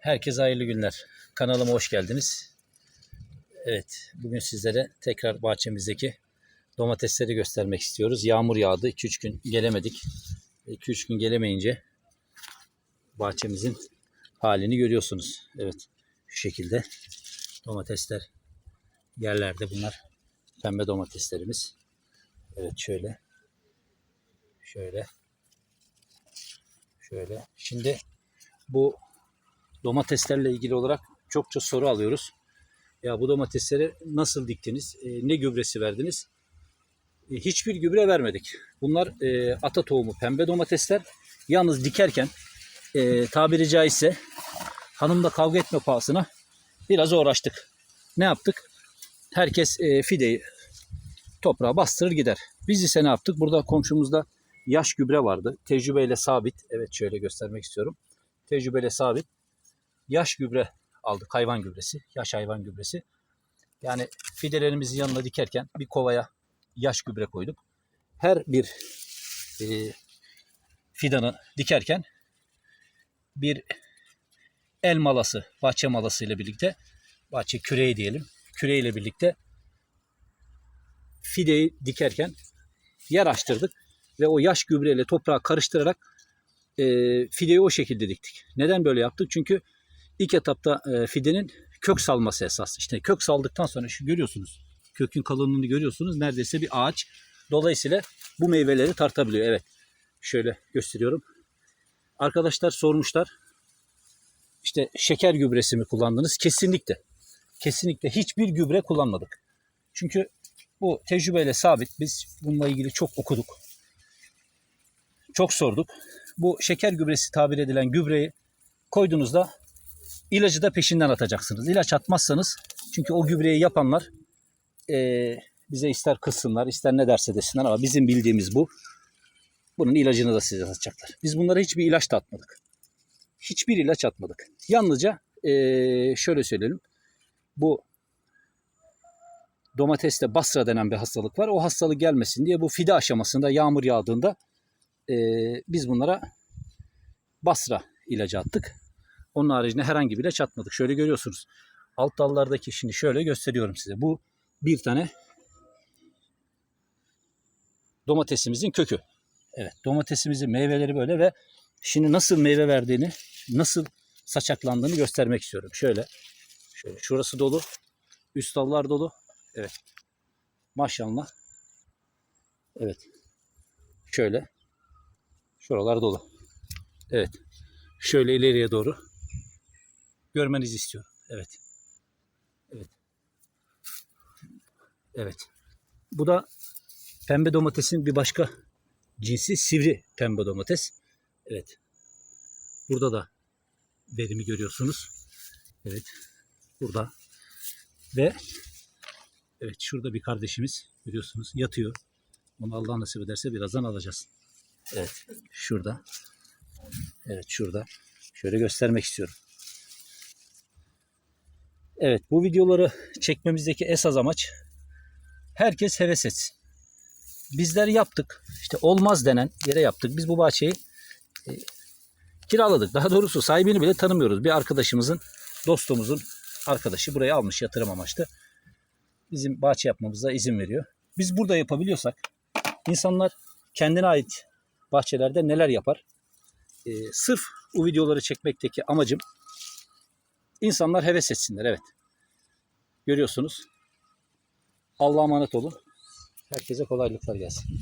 Herkese hayırlı günler. Kanalıma hoş geldiniz. Evet, bugün sizlere tekrar bahçemizdeki domatesleri göstermek istiyoruz. Yağmur yağdı. 2-3 gün gelemedik. 2-3 gün gelemeyince bahçemizin halini görüyorsunuz. Evet, şu şekilde domatesler yerlerde bunlar. Pembe domateslerimiz. Evet, şöyle. Şöyle. Şöyle. Şimdi bu domateslerle ilgili olarak çokça soru alıyoruz. Ya bu domatesleri nasıl diktiniz? E, ne gübresi verdiniz? E, hiçbir gübre vermedik. Bunlar e, ata tohumu pembe domatesler. Yalnız dikerken e, tabiri caizse hanımla kavga etme pahasına biraz uğraştık. Ne yaptık? Herkes e, fideyi toprağa bastırır gider. Biz ise ne yaptık? Burada komşumuzda yaş gübre vardı. Tecrübeyle sabit. Evet şöyle göstermek istiyorum. Tecrübeyle sabit yaş gübre aldık. Hayvan gübresi. Yaş hayvan gübresi. Yani fidelerimizin yanına dikerken bir kovaya yaş gübre koyduk. Her bir e, fidanı dikerken bir el malası, bahçe malası ile birlikte bahçe küreği diyelim. Küreğiyle birlikte fideyi dikerken yer açtırdık ve o yaş gübreyle toprağı karıştırarak e, fideyi o şekilde diktik. Neden böyle yaptık? Çünkü İlk etapta e, fidenin kök salması esas. İşte kök saldıktan sonra şu görüyorsunuz. Kökün kalınlığını görüyorsunuz. Neredeyse bir ağaç. Dolayısıyla bu meyveleri tartabiliyor. Evet. Şöyle gösteriyorum. Arkadaşlar sormuşlar. İşte şeker gübresi mi kullandınız? Kesinlikle. Kesinlikle hiçbir gübre kullanmadık. Çünkü bu tecrübeyle sabit. Biz bununla ilgili çok okuduk. Çok sorduk. Bu şeker gübresi tabir edilen gübreyi koyduğunuzda İlacı da peşinden atacaksınız. İlaç atmazsanız çünkü o gübreyi yapanlar e, bize ister kızsınlar ister ne derse desinler ama bizim bildiğimiz bu. Bunun ilacını da size atacaklar. Biz bunlara hiçbir ilaç da atmadık. Hiçbir ilaç atmadık. Yalnızca e, şöyle söyleyelim. Bu domateste basra denen bir hastalık var. O hastalık gelmesin diye bu fide aşamasında yağmur yağdığında e, biz bunlara basra ilacı attık. Onun haricinde herhangi bir ilaç atmadık. Şöyle görüyorsunuz. Alt dallardaki şimdi şöyle gösteriyorum size. Bu bir tane domatesimizin kökü. Evet domatesimizin meyveleri böyle ve şimdi nasıl meyve verdiğini, nasıl saçaklandığını göstermek istiyorum. Şöyle, şöyle şurası dolu, üst dallar dolu. Evet. Maşallah. Evet. Şöyle. Şuralar dolu. Evet. Şöyle ileriye doğru görmenizi istiyorum. Evet. Evet. Evet. Bu da pembe domatesin bir başka cinsi sivri pembe domates. Evet. Burada da verimi görüyorsunuz. Evet. Burada. Ve evet şurada bir kardeşimiz görüyorsunuz yatıyor. Onu Allah nasip ederse birazdan alacağız. Evet. Şurada. Evet şurada. Şöyle göstermek istiyorum. Evet bu videoları çekmemizdeki esas amaç herkes heves etsin. Bizler yaptık. İşte olmaz denen yere yaptık. Biz bu bahçeyi e, kiraladık. Daha doğrusu sahibini bile tanımıyoruz. Bir arkadaşımızın, dostumuzun arkadaşı burayı almış yatırım amaçlı. Bizim bahçe yapmamıza izin veriyor. Biz burada yapabiliyorsak insanlar kendine ait bahçelerde neler yapar? E, sırf bu videoları çekmekteki amacım insanlar heves etsinler. Evet. Görüyorsunuz. Allah'a emanet olun. Herkese kolaylıklar gelsin.